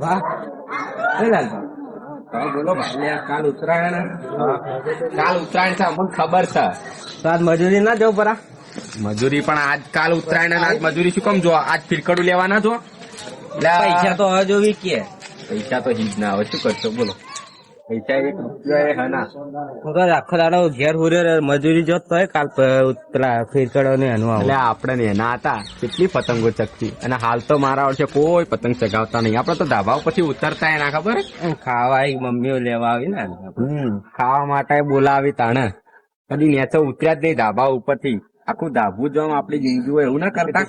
વાહ. બોલો કાલ ઉત્તરાયણ કાલ ઉત્તરાયણ છે અમને ખબર છે. તો આજ મજૂરી ના જવું પરા? મજૂરી પણ આજ કાલ ઉત્તરાયણ અને આજ મજૂરી શું કેમ જો આજ ફિરકડું લેવાના છો પૈસા તો હવે જોવી કે. પૈસા તો હિજ ના હવે શું કરશો? બોલો. આખો દાડો ઘેર હુર્યો મજૂરી જોત તો કાલ પેલા ફેરકડો ને એનું એટલે આપણે ને એના હતા કેટલી પતંગો ચકતી અને હાલ તો મારા વર્ષે કોઈ પતંગ ચગાવતા નહીં. આપડે તો ધાબા પછી ઉતરતા એના ખબર? ખાવા મમ્મીઓ લેવા આવી ને ખાવા માટે બોલાવી તાણે. કદી નેચો ઉતર્યા જ નહીં ધાબા ઉપરથી. આખું ધાબુ જો આપડી જિંદગી હોય એવું ના કરતા?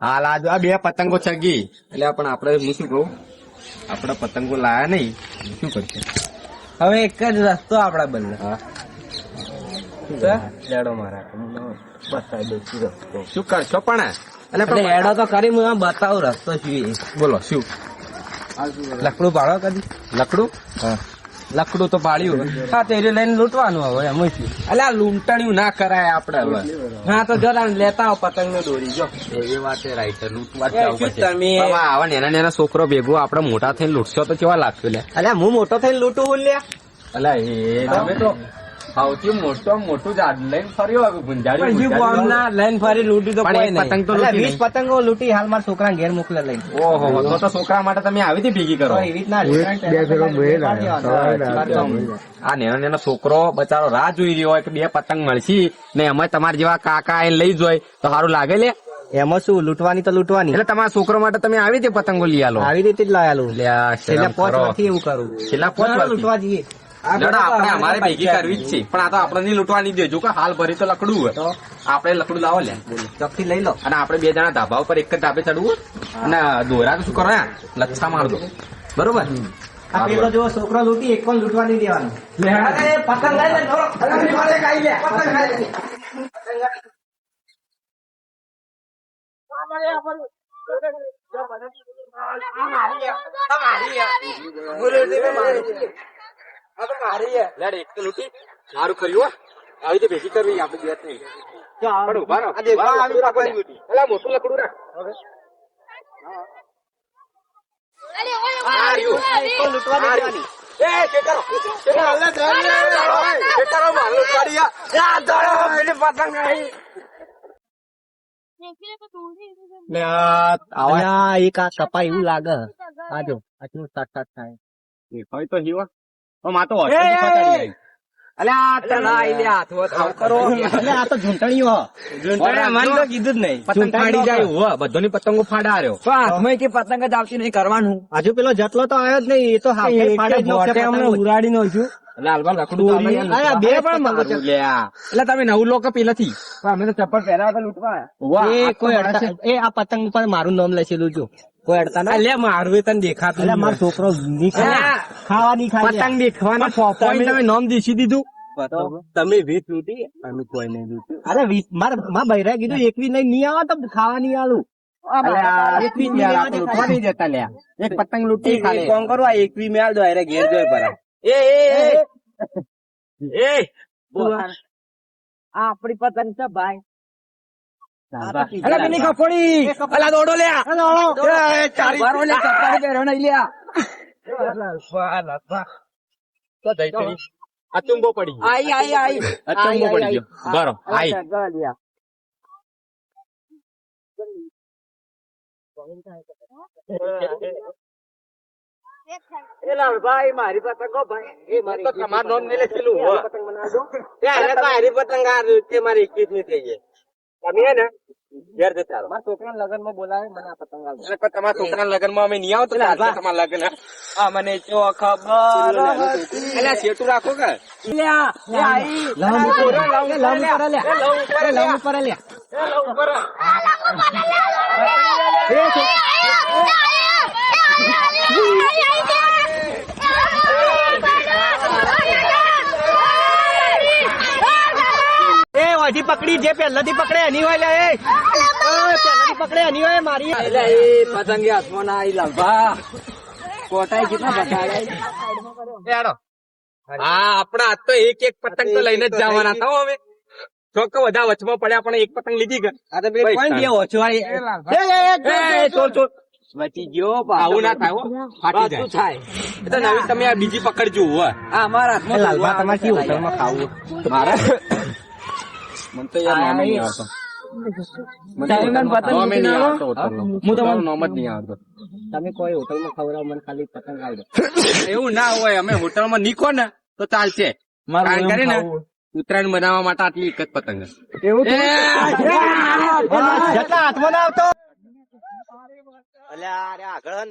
હાલ આ આ બે પતંગો ચગી. એટલે પણ આપણે હું શું કહું? આપણે પતંગો લાયા નહીં. શું કરશે? હવે એક જ રસ્તો આપડા બંને. હા. લેડો મારા બતાવી દઉં શું કરશો પણ? એટલે એડો તો કરી હું બતાવું રસ્તો શું બોલો શું? લકડું પાડો કદી. લકડું? લકડું તો પાડ્યું હા તેરી લઈને લૂંટવાનું હવે એમ એટલે આ લૂંટણ્યું ના કરાય આપડે હવે. હા તો જરા લેતા આવો પતંગ ને દોરી જો. એ વાતે રાઈટ લૂંટવા તમે- આવા નેના નેના છોકરો ભેગો આપડે મોટા થઈને લૂંટશો તો કેવા લાગશે લે અલ્યા હું મોટો થઈને લૂંટું લે લ્યા. અલા એ તમે તો સૌથી મોટો મોટું ઝાડ લઈને ફર્યો હવે ગુંજાડી ગામના લઈને ફરી લૂટી તો કોઈ પતંગ તો વીસ પતંગો લૂટી હાલ મારા છોકરા ઘેર મોકલે લઈને. ઓહો તો તો છોકરા માટે તમે આવી હતી ભેગી કરો. એવી રીતના આ નેનો નેનો છોકરો બચારો રાહ જોઈ રહ્યો હોય કે બે પતંગ મળશે ને એમાં તમારા જેવા કાકા એ લઈ જોય તો સારું લાગે લે. એમાં શું લૂંટવાની તો લૂંટવાની. એટલે તમારા છોકરો માટે તમે આવી રીતે પતંગો લઈ આલો. આવી રીતે જ લાયેલું છેલ્લા પાંચ કરો. એવું કરું. છેલ્લા પોચ લૂંટવા જઈએ. લડો આપણે અમારે ભેગી કરવી જ છે. પણ આ તો આપણે નહીં લૂંટવા નહીં દેજો કે હાલ ભરી તો લકડું હોય. તો? આપણે લકડું લાવો લે. ચોખ્ખી લઈ લો. અને આપણે બે જણા ધાબા ઉપર એક જ ધાબે ચડવું અને દોરા તો શું કરો લચ્છા માર દો. બરોબર? આ પેલો જો છોકરો લૂંટી એક પણ લૂંટવા નહીં દેવાનું પતંગ લઈ લે પતંગ ખાઈ લે, પતંગ ખાઈ લે. લેડ એક તો લૂંટી. સારું કર્યું આવી રીતે ભેગી કરવી આપણે બે ત્રણ. પણ ઊભા રહો. આ દેખો, આવી મોટું લકડું રાખ. એક. શેકારો માર આ કપાય એવું લાગે. આજો જો આટલું સાત સાત થાય. તો હીવા તો માં તો હોસ્ટેલ પતાડી આવી. અલ્યા તલા ઇલ્યા તો આવ કરો. એટલે આ તો ઝૂંટણીઓ. મને તો કીધું જ નહીં. પતંગ ફાડી જાય હો બધોની પતંગો ફાડા રહ્યો કે પતંગ જ આવતી નહીં કરવાનું. હજુ પેલો જટલો તો આવ્યો જ નહીં એ તો ઉડાડી નો છું બે પણ મંગો એટલે તમે નવું લોકો પેલાથી અમે તો ચપ્પલ પહેર્યા લૂંટવા એ આ તો કોઈ માણસે- અડતા એ આ પતંગ પર મારું નામ લખેલું છું કોઈ અડતા ના અલ્યા મારું તને દેખાતું એટલે મારો છોકરો ની અલ્યા, ખાવાની પતંગ દેખવાના તમે નામ દેશી દીધું. તમે વીસ લૂંટી અમે કોઈ નહીં લૂંટ્યું. અરે વીસ મારમાં બૈરા કીધું એકવી નહીં નહીં આવો તો ખાવા નહીં આલું. અલ્યા, એકવી યાર, આપણે લૂંટવા નહીં જતા લ્યા. એક પતંગ લૂટી ખાલી. કોણ કરો આ એકવી મેળ દો અરે ઘેર જોઈ પર. એ એ એ એ. આપડી પતંગ છે ભાઈ. અલા પેલી કપોડી અલા દોડો લ્યા એ, ચારી- બારો લે, ચપ્પલ પહેરો નહીં લ્યા. તો જઈ કરી. અચુંબો પડી ગયો. આઈ આઈ આઈ. અચુંબો પડી ગયો. બરો આઈ. ભાઈ મારી પતંગો ભાઈ. એ મારી તો તમારું હો. પતંગ તો હારી પતંગ આ મારી એકવીસની થઈ ગઈ તમે હે ને? ઘેર જતા રહો. મારા છોકરા લગનમાં બોલાવે મને આ પતંગ આવે એટલે તમારા છોકરાના લગ્નમાં અમે નહીં આવતો ચાલશે તમારા લગ્ન. આ મને જો ખબર રાખો કે? લાવ ઉપર લાવ ઉપર લે. એ લાવ ઉપર લે. એ ઓથી પકડી જે પહેલાથી પકડે એની હોય લે. પહેલાથી પકડે એની હોય મારી. એટલે એ પતંગે હાથમાં ના આવી લાવવા કોટાઈ કેટલા બગાડે હા આપણા હાથ તો એક એક પતંગ તો લઈને જ જવાના. હતા હવે. ચોક બધા વચમાં પડ્યા પણ એક પતંગ લીધી કે આ તો બે ઓછો એ, એ, એ, એ, ચોર, ચોર. બચી ગયો આવું ના થાય ફાટી જાય. તો નવી તમે આ બીજી પકડજો હો. આ અમારા હાથમાં લાલબા લાલબા તમારે કેવું હોટલમાં ખાવું? મારે મને તો યાર નામ નહીં આવતો સાહેબને પતંગ નામ ય નહીં મૂકીને આવતો હોટલનું. હું તમારું નામ જ નહીં આવતો તમે કોઈ હોટલમાં ખવડાવો મને ખાલી પતંગ આવી એવું ના હોય અમે હોટલમાં નીકો ને તો ચાલશે કારણ ઉત્તરાયણ બનાવવા માટે આટલી એક જ પતંગ એવું જતા હાથમાં ના આવતો અલ્યા આગળ હન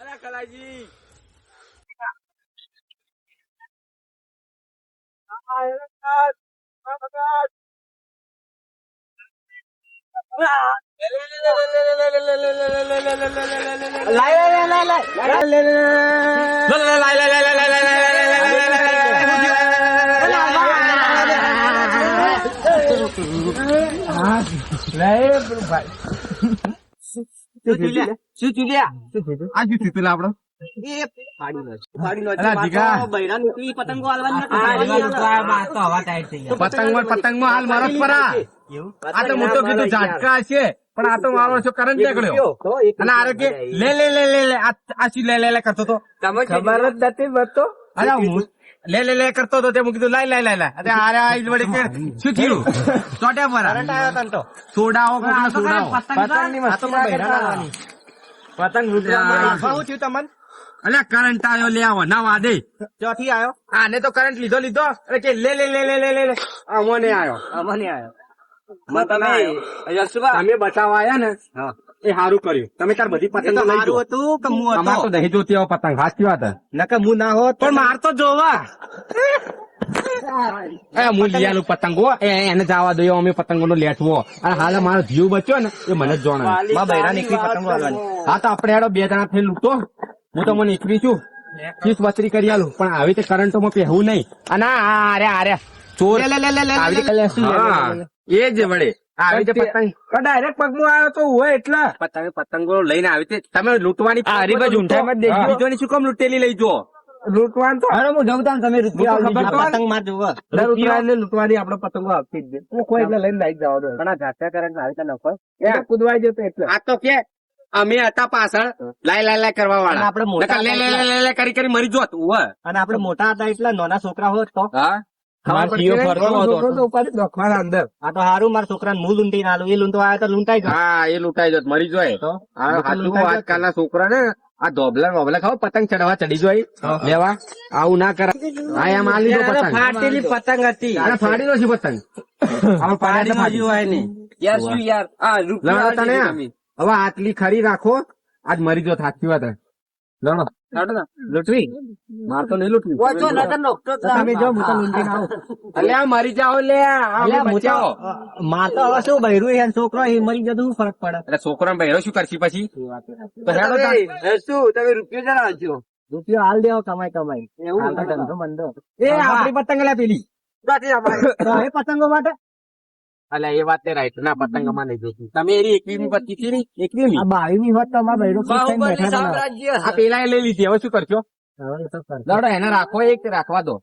અરે કલાજી લે ભાઈ શું ચૂલ્યા શું ચૂલ્યા આ શું થયું પેલા આપડે પણ આ તો મારો છો કરંટ નીકળ્યો અને આરોગ્ય લે લે લે લે આ શું લે લે કરતો હતો? તમે ખબર જ નથી અરે હું લે લે લે કરતો હતો તે મૂકી કીધું લાય લાય લાય લાય અરે આરે આ વળી કે શું થયું ચોટે પર આવ્યો તને તો સોડાઓ કોકના સોડાઓ પતંગની વસ્તુ કરવાની. પતંગ શું થયું તમને અલ્યા કરંટ આવ્યો લે આવો ના વાદે ચોથી આવ્યો આને તો કરંટ લીધો લીધો અરે કે લે લે લે લે લે લે લે આવ્યો અમોને આવ્યો અમને આયો. મને તમે યશુભા, તમે બચાવવા આયા ને હા. એ સારું કર્યું. તમે તાર બધી પતંગ તો મારું હતું કે હું તો હતો. નહીં જોતી આવો પતંગ સાચી વાત હે. નકર હું ના હોત પણ માર તો જોવા. પતંગો એને જવા દો અમે પતંગો નો લેઠવો. અને હાલ મારો જીવ બચ્યો ને એ મને જ જાણે. બૈરા નીકળી પતંગો હા તો આપણે હેડો બે જણા થઈ લૂંટો. હું તો મને નીકળી છું. ચીસ બત્રી કરી આલું પણ આવી રીતે કરંટો માં પહેવું નહીં. અને આ આરે આરે ચોર. લે, લે, લે, લે, લે, આવી લે, લે, લે, લે, લે, લે. પતંગ. ડાયરેક્ટ પગમાં આવ્યો તો હોય એટલે. તમે પતંગો લઈને આવી તમે લૂંટવાની આ હરીબા ઝૂંઠામાં જ દેજો. બીજોની શું કામ લૂંટેલી લઈ જો લૂંટવાનું તો અરે હું જઉં તમે રૂપિયા હું તો ખબર તો- પતંગમાં જોવો રૂપિયા લૂંટવાની આપણે પતંગો આપતી જ હું કોઈ એટલે લઈને લાઈ જવા દો પણ આ ઝાટા કરે આવી તો જતો એટલે. આ તો કે અમે હતા પાછળ લાય લાય લાય કરવા વાળા. આપડે મોટા લે લે લે લે કરી કરી મરી જોત. અને આપણે મોટા હતા એટલે નાના છોકરા હોત તો? હા? છોકરા ને આ ધોબલા ધોબલા ખાવ પતંગ ચડવા ચડી જાય લેવા. આવું ના કરા આ એમ પતંગ. ફાટેલી પતંગ હતી. અરે ફાટેલો પતંગ. હવે હવે આટલી ખરી રાખો આજ મરી જો થાકી વાત લડો લૂંટવી? માર તો નહીં લૂંટવું. ઓછો નજર નોખતો જ તમે જો હું. તો લૂંટી ના આવું અલ્યા મરી જાઓ લે આ અલ્યા, અમે હું તો- બચાવો માર તો હવે શું બૈરું છે? છોકરો એ મરી જતો શું ફરક પડે? એટલે છોકરા બહેરો શું કરશી પછી? શું તમે રૂપિયો જરા આપજો રૂપિયો હાલ દેવો કમાઈ કમાઈ. એવું? ધંધો મંદો. એ આપડી પતંગ લે પેલી. પતંગો માટે અલ્યા એ વાત તે રાઈટ ના પતંગમાં નહીં જોતી તમે એની એકવીમી પત્તી હતી ને? એકવીમી આ બાવીમી હોત તો અમારા બૈરું બેઠા સામ્રાજ્ય. આ પેલા એ લઈ લીધી હવે શું કરશો. લડો એને રાખો એક રાખવા દો.